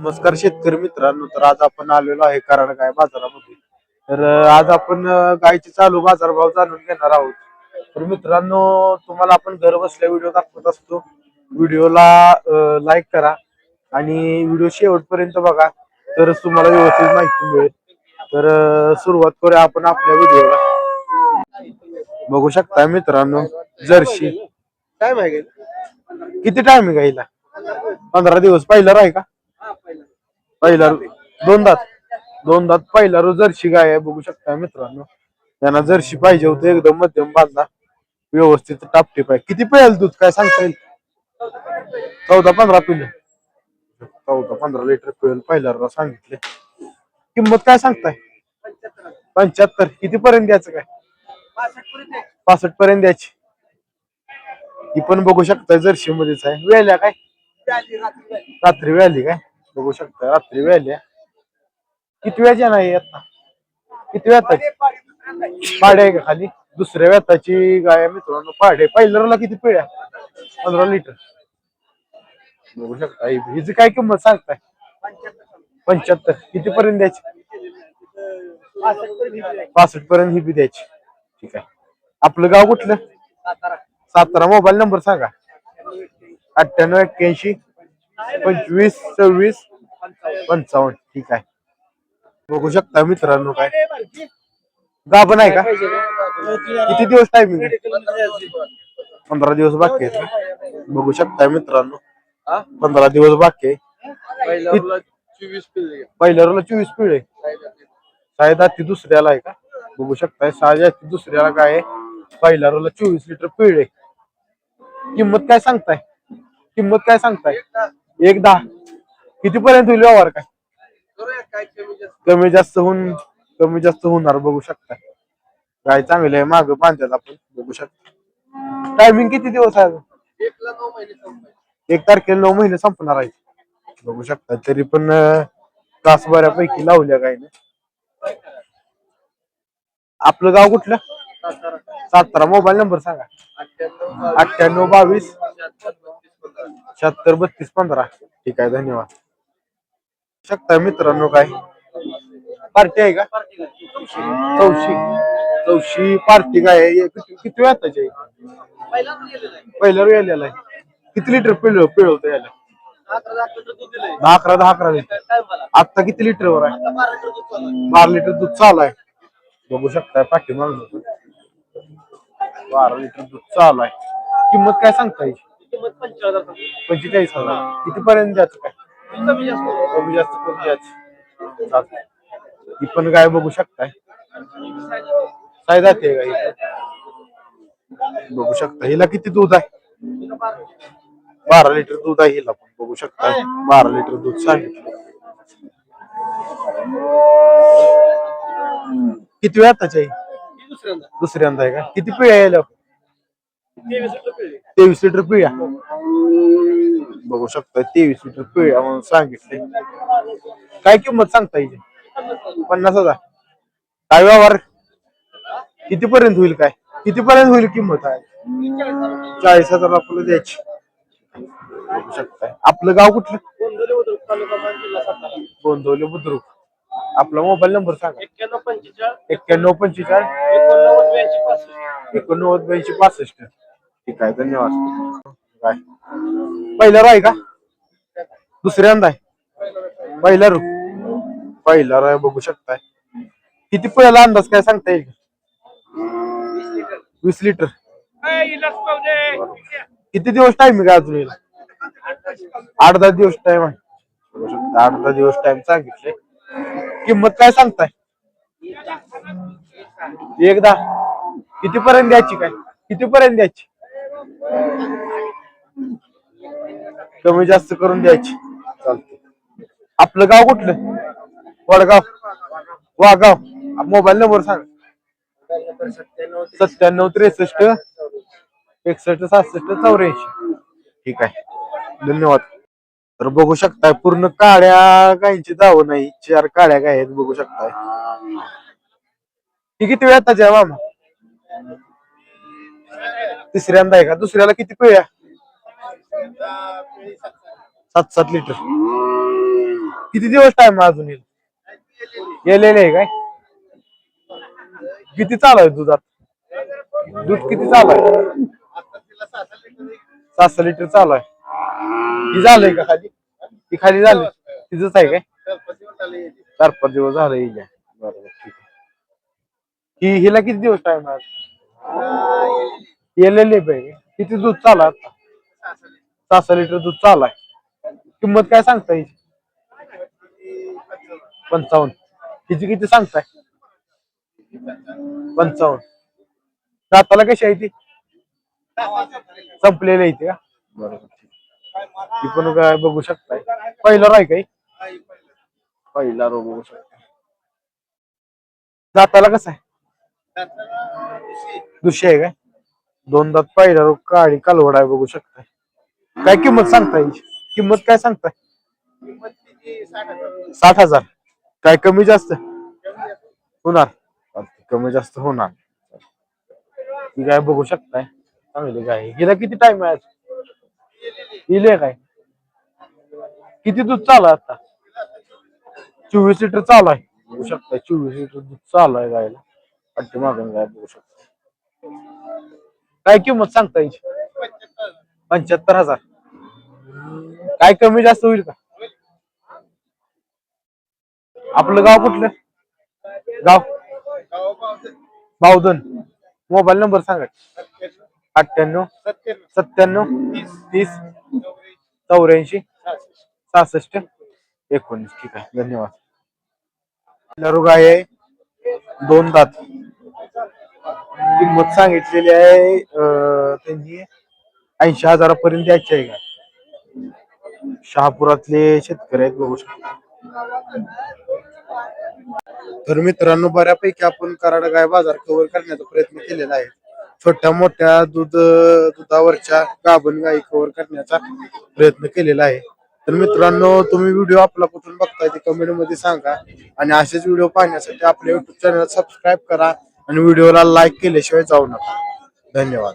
नमस्कार शेतकरी मित्रांनो तर आज आपण आलेलो आहे कराड गाय बाजारामध्ये. तर आज आपण गायचे चालू बाजारभाव जाणून घेणार आहोत. तर मित्रांनो तुम्हाला आपण घर बसल्या व्हिडिओ दाखवत असतो. व्हिडिओला लाईक करा आणि व्हिडिओ शेवटपर्यंत बघा. तरच तुम्हाला व्यवस्थित माहिती मिळेल. तर सुरुवात करूया आपण आपल्या व्हिडिओला. बघू शकता मित्रांनो जर्शी टाइम आहे किती टाइम आहे गाईला? पंधरा दिवस पहिला आहे का? पहिला दोन दात. दोन दात पहिला रोज जर्शी गाय आहे बघू शकता मित्रांनो. त्यांना जर्शी पाहिजे होते एकदम मध्यम बांधा. व्यवस्थित टापटीप आहे. किती पेल दूध? काय सांगता येईल? चौदा पंधरा पिल चौदा पंधरा लिटर पेल पहिल्या सांगितले. किंमत काय सांगताय? पंच्याहत्तर. किती पर्यंत द्यायचं काय? पासष्ट पर्यंत द्यायची. ही पण बघू शकता जर्शी मध्येच आहे. वेल्या काय? रात्री वेळली काय? बघू शकता रात्री वेळ किती वेळच्या नाही आता? किती वेताची पाडे आहे का खाली? दुसऱ्या वेताची गाय मित्रांनो. पाडे पहिल्याला किती पिळ्या पंधरा लिटर. बघू शकता हि- हिची काय किंमत सांगताय? पंच्याहत्तर. किती पर्यंत द्यायची? पासष्ट पर्यंत ही बी द्यायची. ठीक आहे. आपलं गाव कुठलं? सातारा मोबाईल नंबर सांगा. अठ्ठ्याण्णव एक्क्याऐंशी पंचवीस सव्वीस पंचावन्न. ठीक आहे. बघू शकता मित्रांनो काय. गाभण आहे का? किती दिवस टायमिंग पंधरा दिवस बाकी आहे बघू शकता मित्रांनो. पंधरा दिवस बाकी आहे. चोवीस पहिल्या रोला चोवीस पिढे सायदा ती दुसऱ्याला आहे का? बघू शकताय. सहा ती दुसऱ्याला काय आहे? पहिल्या रोला चोवीस लिटर पिळे. किंमत काय सांगताय? किंमत काय सांगताय? एक दहा किती पर्यंत होईल व्यवहार काय? कमी जास्त. होऊन कमी जास्त होणार बघू शकता. काय चांगले आहे माग बांधायला आपण बघू शकता. टायमिंग किती दिवस आहे एक तारखेला नऊ महिने संपणार आहे. बघू शकता तरी पण तास बऱ्यापैकी लावल्या काय नाही आपलं गाव कुठलं? सातारा. मोबाईल नंबर सांगा. अठ्ठ्याण्णव बावीस. शहात्तर बत्तीस पंधरा. ठीक आहे धन्यवाद. शकता मित्रांनो काय? पार्टी आहे का? चौशी. चौशी पार्टी काय? आहे? किती किती वेळ आहे? पहिल्यावर गेलेलं आहे. किती लिटर पिळ पिळवतो याला? दहा अकरा दहा अकरा लिटर. आता किती लिटरवर लिटर वर आहे. बारा लिटर दूध चालू आहे. बघू शकताय पाठी मागून बारा लिटर दूध चालू आहे. किंमत काय सांगता येईल किंमत पंचेचाळीस हजार पंचेचाळीस हजार. किती पर्यंत द्यायचं काय? कमी जास्त होईल. कमी जास्त करून चालतंय. ही पण गाय बघू शकताय. काय जाते गाय बघू शकता. हिला किती दूध आहे? बारा लिटर दूध आहे हिला पण. बघू शकताय. बारा लिटर दूध सांगितलं. किती वेळ ही? दुसऱ्यांदा. दुसऱ्यांदा आहे का? किती पिळ्या यायला तेवीस लिटर पिळ्या बघू शकता तेवीस लिटर पिळ्या म्हणून सांगितले काय किंमत सांगता येईल पन्नास हजार. काय व्यवहार? किती पर्यंत होईल काय? किती पर्यंत होईल किंमत आहे? चाळीस हजार आपल्याला द्यायची. बघू शकताय. आपलं गाव कुठलं? गोंदवले बुद्रुक. आपला मोबाईल नंबर सांगा. एक्क्याण्णव पंचेचाळीस. एक्क्याण्णव पंचेचाळीस. एकोणनव्वद ब्याऐंशी पासष्ट. एकोणनव्वद ब्याऐंशी पासष्ट. ठीक आहे धन्यवाद. काय पहिला राय का? दुसऱ्यांदा आहे. पहिला रू. पहिला राय बघू शकताय. किती पहिला अंदाज काय सांगता येईल वीस लिटर. किती दिवस टाइम आहे का अजून आठ दहा दिवस टाइम आहे. बघू शकता, आठ दहा दिवस टाइम सांगितले. किंमत काय सांगताय? एकदा. किती पर्यंत द्यायची काय? किती पर्यंत द्यायची? कमी जास्त करून द्यायची. चालते आपलं गाव कुठलं? वडगाव. वागाव मोबाईल नंबर सांग. सत्त्याण्णव त्रेसष्ट एकसष्ट सहासष्ट चौऱ्याऐंशी. ठीक आहे. धन्यवाद. तर बघू शकताय पूर्ण काळ्या गायींची दाव नाही. चार काळ्या गाय आहेत बघू शकताय. किती वेळ आहे मग तिसऱ्यांदा आहे का? दुसऱ्याला किती पिळ्या सात सात लिटर. किती दिवस टाइम अजून येईल? गेलेले आहे काय? किती चालू आहे दुधात? दूध किती चालू आहे? सात सहा लिटर चालू आहे. ती झालंय का खाली? ती खाली झाली. तिथंच आहे काय? चार पाच दिवस झालं येईल बरोबर ठीक आहे. ही हिला किती दिवस टाइम आहे? गेलेले पाहिजे किती दूध चालू आहे आता. सहा सहा लिटर दूध चालू आहे. किंमत काय सांगता पंचावन्न. किती किती सांगताय? पंचावन्न. दाताला कशी आहे ती? संपलेली आहे ती का? बरोबर ती पण काय बघू शकताय. पहिला राय काही पहिला रो बघू शकता दाताला कसं आहे? दुसरी आहे काय? दोन दात पहिला रोग काळी कालवड आहे बघू शकताय. काय किंमत सांगताय? किंमत काय सांगताय? साठ हजार. काय कमी जास्त? होणार. कमी जास्त होणार. ती काय बघू शकताय. चांगली गाय हिला किती टाइम आहे हिले काय? किती दूध चालू आहे आता? चोवीस लिटर चालू आहे. बघू शकताय चोवीस लिटर दूध चालू आहे गायला. अट्टी मागून गाय बघू शकता काय किंमत सांगता हिची पंच्याहत्तर हजार. काय कमी जास्त होईल का? आपलं गाव कुठलं? गाव? बावधन. मोबाईल नंबर सांगा. अठ्ठ्याण्णव सत्त्याण्णव तीस चौऱ्याऐंशी सहासष्ट एकोणीस. ठीक आहे. धन्यवाद. नरू गाय आहे. दोन दात. किंमत सांगितलेली आहे त्यांनी ऐंशी हजारापर्यंत द्यायची आहे का? शहापुरातले शेतकरी आहेत बघू शकता. तर मित्रांनो बऱ्यापैकी आपण कराड गाय बाजार कव्हर करण्याचा प्रयत्न केलेला आहे. छोट्या मोठ्या दूध दुधावरच्या गाभण गायी कव्हर करण्याचा प्रयत्न केलेला आहे. तर मित्रांनो तुम्ही व्हिडिओ आपला कुठून बघताय ते कमेंटमध्ये सांगा. आणि असेच व्हिडिओ पाहण्यासाठी आपल्या युट्यूब चॅनल सबस्क्राईब करा. आणि व्हिडिओला लाईक केल्याशिवाय जाऊ नका. धन्यवाद.